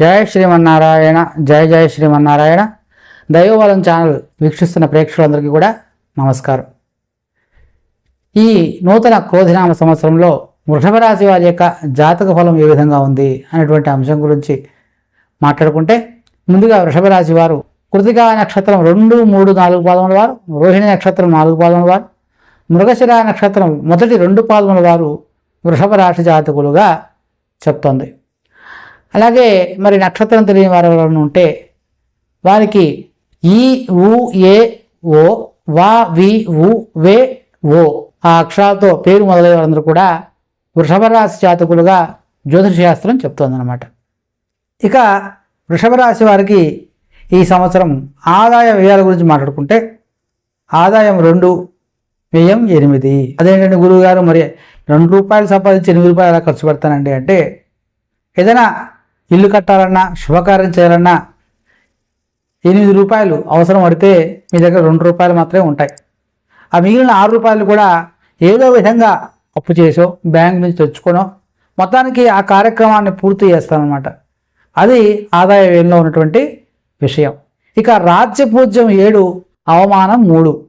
జయ శ్రీమన్నారాయణ జయ జయ Srimannarayana. Daivabalam channel వీక్షిస్తున్న ప్రేక్షకులందరికీ కూడా నమస్కారం. ఈ నూతన క్రోధినామ సంవత్సరంలో వృషభరాశి వారి యొక్క జాతక ఫలం ఏ విధంగా ఉంది అనేటువంటి అంశం గురించి మాట్లాడుకుంటే ముందుగా వృషభరాశి వారు కృతికా నక్షత్రం రెండు మూడు నాలుగు పాదముల వారు రోహిణి నక్షత్రం నాలుగు పాదముల వారు మృగశిర నక్షత్రం మొదటి రెండు పాదముల వారు వృషభ రాశి జాతకులుగా చెప్తోంది. అలాగే మరి నక్షత్రం తెలియని వారు ఎవరైనా ఉంటే వారికి ఈ ఉ ఏ ఓ వా వి ఉ వే ఓ ఆ అక్షరాలతో పేరు మొదలైన వారందరూ కూడా వృషభ రాశి జాతకులుగా జ్యోతిష శాస్త్రం చెప్తోందన్నమాట. ఇక వృషభ రాశి వారికి ఈ సంవత్సరం ఆదాయ వ్యయాల గురించి మాట్లాడుకుంటే ఆదాయం రెండు వ్యయం ఎనిమిది. అదేంటంటే గురువు గారు మరి రెండు రూపాయలు సంపాదించి ఎనిమిది రూపాయలు ఎలా ఖర్చు పెడతానండి అంటే ఏదైనా ఇల్లు కట్టాలన్నా శుభకార్యం చేయాలన్నా ఎనిమిది రూపాయలు అవసరం పడితే మీ దగ్గర రెండు రూపాయలు మాత్రమే ఉంటాయి. ఆ మిగిలిన ఆరు రూపాయలు కూడా ఏదో విధంగా అప్పు చేసో బ్యాంక్ నుంచి తెచ్చుకోనో మొత్తానికి ఆ కార్యక్రమాన్ని పూర్తి చేస్తానమాట అది ఆదాయ వ్యయంలో ఉన్నటువంటి విషయం. ఇక రాజ్య పూజ్యం ఏడు అవమానం మూడు.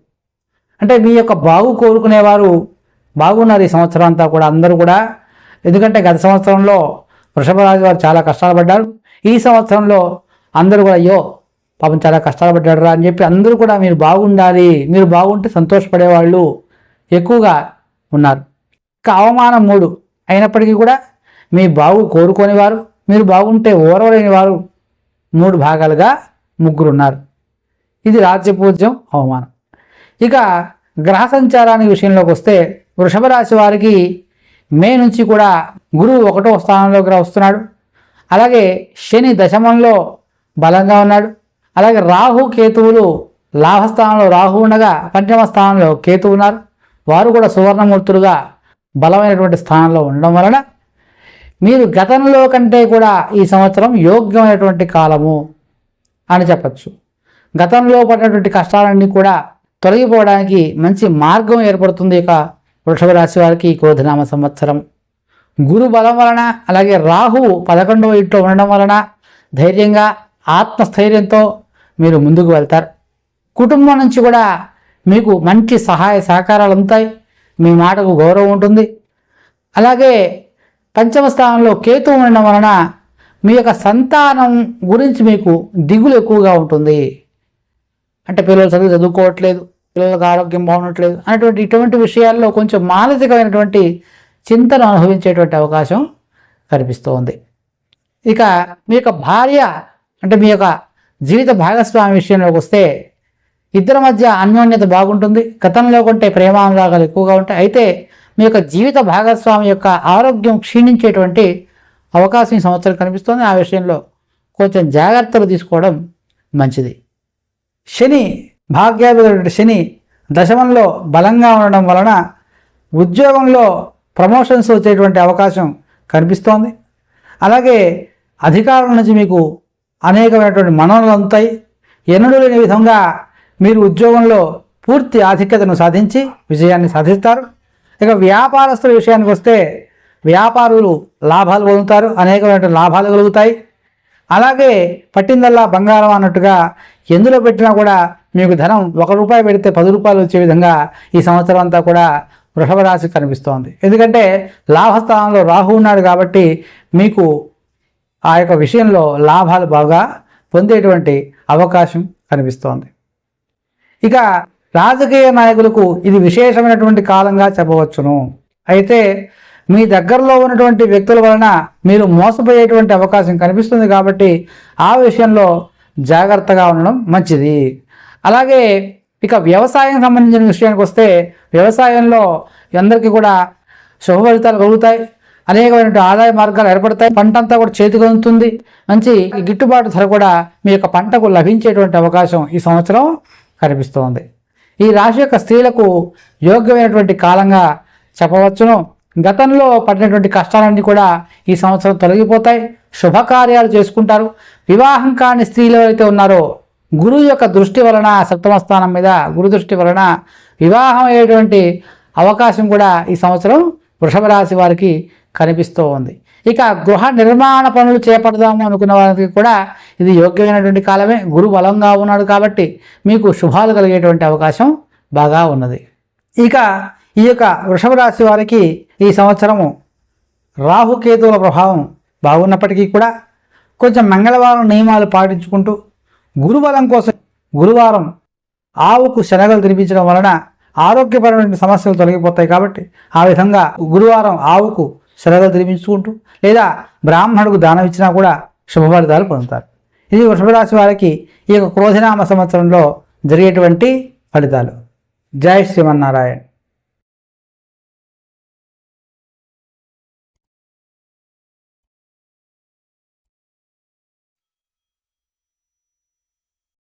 అంటే మీ యొక్క బాగు కోరుకునేవారు బాగున్నారు ఈ సంవత్సరం అంతా కూడా అందరూ కూడా. ఎందుకంటే గత సంవత్సరంలో వృషభ రాజు వారు చాలా కష్టాలు పడ్డారు ఈ సంవత్సరంలో అందరూ కూడా అయ్యో పాపం చాలా కష్టాలు పడ్డాడు రా అని చెప్పి అందరూ కూడా మీరు బాగుండాలి మీరు బాగుంటే సంతోషపడేవాళ్ళు ఎక్కువగా ఉన్నారు. ఇక అవమానం మూడు అయినప్పటికీ కూడా మీ బాగు కోరుకోనివారు మీరు బాగుంటే ఓరవలేని వారు మూడు భాగాలుగా ముగ్గురు ఉన్నారు ఇది రాజ్యపూజ్యం అవమానం. ఇక గ్రహ సంచారానికి విషయంలోకి వస్తే వృషభ రాశి వారికి మే నుంచి కూడా గురువు ఒకటో స్థానంలోకి వస్తున్నాడు. అలాగే శని దశమంలో బలంగా ఉన్నాడు. అలాగే రాహు కేతువులు లాభస్థానంలో రాహు ఉండగా పంచమ స్థానంలో కేతు ఉన్నారు. వారు కూడా సువర్ణమూర్తులుగా బలమైనటువంటి స్థానంలో ఉండడం వలన మీరు గతంలో కంటే కూడా ఈ సంవత్సరం యోగ్యమైనటువంటి కాలము అని చెప్పచ్చు. గతంలో పడినటువంటి కష్టాలన్నీ కూడా తొలగిపోవడానికి మంచి మార్గం ఏర్పడుతుంది ఇక వృషభ రాశి వారికి ఈ క్రోధనామ సంవత్సరం. గురు బలం వలన అలాగే రాహువు పదకొండవ ఇంట్లో ఉండడం వలన ధైర్యంగా ఆత్మస్థైర్యంతో మీరు ముందుకు వెళ్తారు. కుటుంబం నుంచి కూడా మీకు మంచి సహాయ సహకారాలు ఉంటాయి. మీ మాటకు గౌరవం ఉంటుంది. అలాగే పంచమ స్థానంలో కేతు ఉండడం వలన మీ యొక్క సంతానం గురించి మీకు దిగులు ఎక్కువగా ఉంటుంది. అంటే పిల్లలు చదువు చదువుకోవట్లేదు పిల్లలకు ఆరోగ్యం బాగుండట్లేదు అనేటువంటి ఇటువంటి విషయాల్లో కొంచెం మానసికమైనటువంటి చింతను అనుభవించేటువంటి అవకాశం కనిపిస్తోంది. ఇక మీ యొక్క భార్య అంటే మీ యొక్క జీవిత భాగస్వామి విషయంలోకి వస్తే ఇద్దరి మధ్య అన్యోన్యత బాగుంటుంది. గతంలో కంటే ప్రేమానురాగాలు ఎక్కువగా ఉంటాయి. అయితే మీ యొక్క జీవిత భాగస్వామి యొక్క ఆరోగ్యం క్షీణించేటువంటి అవకాశం ఈ సంవత్సరం కనిపిస్తుంది. ఆ విషయంలో కొంచెం జాగ్రత్తలు తీసుకోవడం మంచిది. శని భాగ్యాభివృద్ధి శని దశమంలో బలంగా ఉండడం వలన ఉద్యోగంలో ప్రమోషన్స్ వచ్చేటువంటి అవకాశం కనిపిస్తోంది. అలాగే అధికారుల నుంచి మీకు అనేకమైనటువంటి మనోలు అందుతాయి. ఎన్నడూ లేని విధంగా మీరు ఉద్యోగంలో పూర్తి ఆధిక్యతను సాధించి విజయాన్ని సాధిస్తారు. ఇక వ్యాపారస్తుల విషయానికి వస్తే వ్యాపారులు లాభాలు పొందుతారు అనేకమైన లాభాలు కలుగుతాయి. అలాగే పట్టిందల్లా బంగారం అన్నట్టుగా ఎందులో పెట్టినా కూడా మీకు ధనం ఒక రూపాయి పెడితే పది రూపాయలు వచ్చే విధంగా ఈ సంవత్సరం అంతా కూడా వృషభ రాశి కనిపిస్తోంది. ఎందుకంటే లాభస్థానంలో రాహు ఉన్నాడు కాబట్టి మీకు ఆ యొక్క విషయంలో లాభాలు బాగా పొందేటువంటి అవకాశం కనిపిస్తోంది. ఇక రాజకీయ నాయకులకు ఇది విశేషమైనటువంటి కాలంగా చెప్పవచ్చును. అయితే మీ దగ్గరలో ఉన్నటువంటి వ్యక్తుల వలన మీరు మోసపోయేటువంటి అవకాశం కనిపిస్తుంది కాబట్టి ఆ విషయంలో జాగ్రత్తగా ఉండడం మంచిది. అలాగే ఇక వ్యవసాయం సంబంధించిన విషయానికి వస్తే వ్యవసాయంలో అందరికీ కూడా శుభ ఫలితాలు కలుగుతాయి. అనేకమైనటువంటి ఆదాయ మార్గాలు ఏర్పడతాయి. పంట అంతా కూడా చేతికి అందుతుంది. మంచి గిట్టుబాటు ధర కూడా మీ యొక్క పంటకు లభించేటువంటి అవకాశం ఈ సంవత్సరం కనిపిస్తోంది. ఈ రాశి యొక్క స్త్రీలకు యోగ్యమైనటువంటి కాలంగా చెప్పవచ్చును. గతంలో పడినటువంటి కష్టాలన్నీ కూడా ఈ సంవత్సరం తొలగిపోతాయి. శుభకార్యాలు చేసుకుంటారు. వివాహం కాని స్త్రీలు ఎవరైతే ఉన్నారో గురువు యొక్క దృష్టి వలన సప్తమ స్థానం మీద గురు దృష్టి వలన వివాహం అయ్యేటువంటి అవకాశం కూడా ఈ సంవత్సరం వృషభ రాశి వారికి కనిపిస్తూ ఉంది. ఇక గృహ నిర్మాణ పనులు చేపడదాము అనుకున్న వారికి కూడా ఇది యోగ్యమైనటువంటి కాలమే. గురు బలంగా ఉన్నాడు కాబట్టి మీకు శుభాలు కలిగేటువంటి అవకాశం బాగా ఉన్నది. ఇక ఈ యొక్క వృషభ రాశి వారికి ఈ సంవత్సరము రాహుకేతువుల ప్రభావం బాగున్నప్పటికీ కూడా కొంచెం మంగళవారం నియమాలు పాటించుకుంటూ గురుబలం కోసం గురువారం ఆవుకు శనగలు తినిపించడం వలన ఆరోగ్యపరమైన సమస్యలు తొలగిపోతాయి కాబట్టి ఆ విధంగా గురువారం ఆవుకు శనగలు తినిపించుకుంటూ లేదా బ్రాహ్మణుడికి దానం ఇచ్చినా కూడా శుభ ఫలితాలు పొందుతారు. ఇది వృషభరాశి వారికి ఈ యొక్క క్రోధినామ సంవత్సరంలో జరిగేటువంటి ఫలితాలు. జై శ్రీమన్నారాయణ.